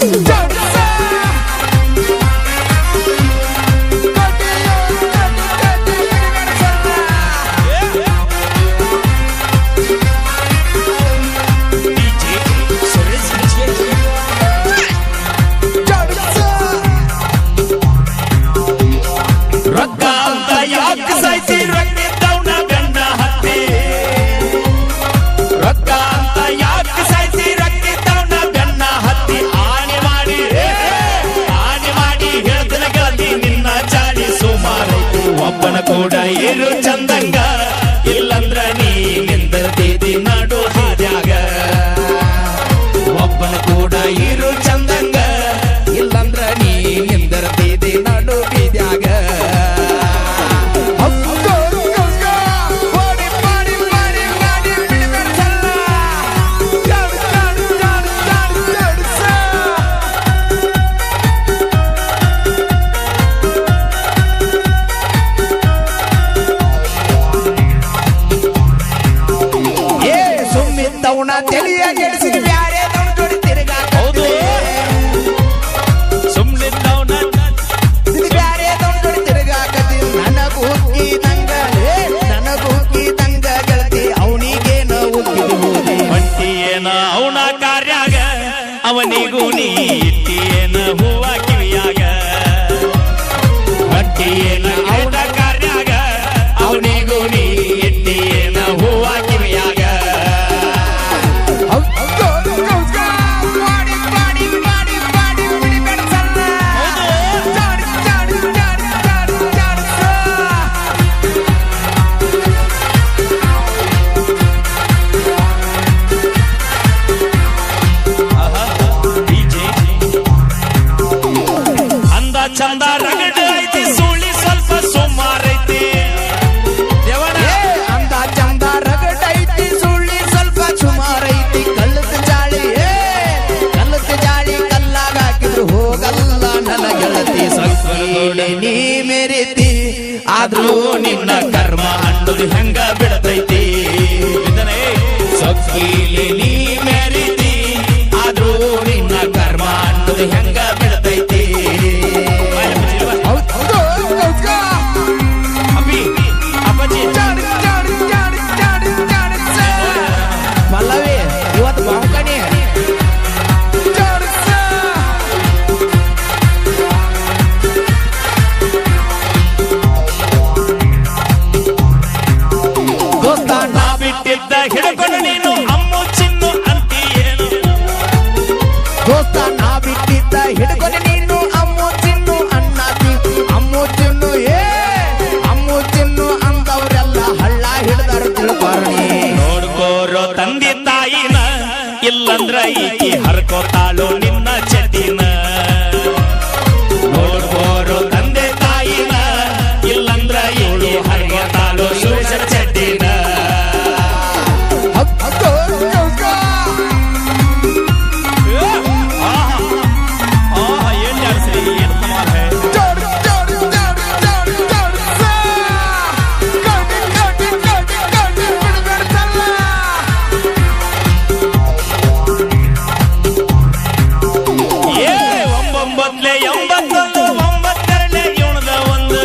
Jack. ಕೂಡ ಸುಮ್ಮಿದ್ದವನ ತಿಳಿಯ ಗೆಡಿಸಿದ ಬ್ಯಾರೆ ಜೋಡಿ ತಿರುಗಾಕ ಹೌದು. ಸುಮ್ಮನಿದ್ದವನ ಇದು ಬ್ಯಾರೆ ಜೋಡಿ ತಿರುಗಾಕತಿ ನನಗೂ ಉಕ್ಕಿದಂಗ ಏ, ನನಗೂ ಉಕ್ಕಿದಂಗ ಗೆಳತಿ. ಅವನಿಗೇನ ಉಕ್ಕಿದು ಹೋದಿ ಹೊಂಟಿಯೇನ ಅವನ ಕಾರ್ಯಾಗ ಅವನಿಗೂ ನೀ ಚಂದ ರಗಡ ಐತಿ ಸುಳಿ ಸ್ವಲ್ಪ ಸುಮಾರೈತಿ ಅಂದ ಚಂದ ರಗಡೈತಿ ಸುಳಿ ಸ್ವಲ್ಪ ಸುಮಾರೈತಿ ಕಳ್ಳದ ಜಾಳಿ ಕಳ್ಳದ ಜಾಳಿ, ಕಲ್ಲಾಗ ಹಾಕಿದ್ರು ಹೋಗಲ್ಲ ನನ್ನ ಗೆಳತಿ ಸೊಕ್ಕೀಲೆ ನೀ ಮೇರಿತಿ, ಆದ್ರೂ ನಿನ್ನ ಕರ್ಮ ಅನ್ನೋದು ಹೆಂಗ ಬಿಟ್ಟಿದ್ದ ಹಿಡ್ಕೊಂಡು ನೀನು ಅಮ್ಮು ಚಿನ್ನು ಅಂತೀಯೇನು ದೋಸ್ತ ನಾ ಬಿಟ್ಟಿದ್ದ ಹಿಡ್ಕೊಂಡು ನೀನು ಅಮ್ಮು ಚಿನ್ನು ಅನ್ನಾತಿ ಅಮ್ಮು ಚಿನ್ನು ಏ ಅಮ್ಮು ಚಿನ್ನು ಅಂತವ್ರೆಲ್ಲ ಹಳ್ಳ ಹಿಡ್ದಾರ ತಿಳ್ಕೊರ್ಣಿ ನೋಡ್ಕೋರೋ ತಂದೆ ತಾಯಿನ ಇಲ್ಲಂದ್ರ ಈಕಿ ಹರ್ಕೋತಾಳು ಇವಣದ ಒಂದು.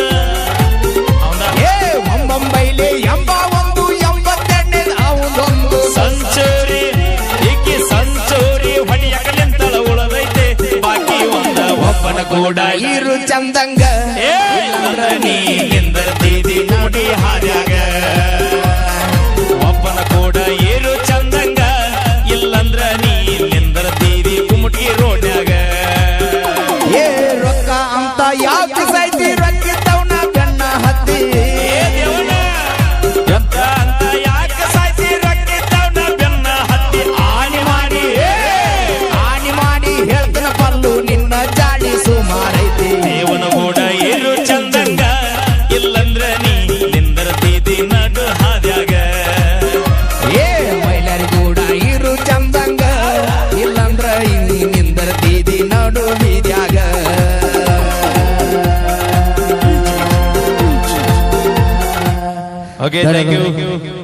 ಏ ಒಂಬೊಂಬೈಲಿ ಎಂಬ ಒಂದು ಎಂಬತ್ತೆರಡನೇ ಅವನೊಂದು. ಸಂಚೂರಿ ಈಕಿ ಸಂಚೂರಿ ಉಳದೈತೆ. ಬಾಕಿ ಒಂದ ಒಬ್ಬನ ಕೂಡ ಇರು ಚಂದಂಗ. ಏ ನೀ ನಿಂದರ್ತಿದಿ ನೋಡಿ ಹಾದ್ಯಾಗ Okay, thank you.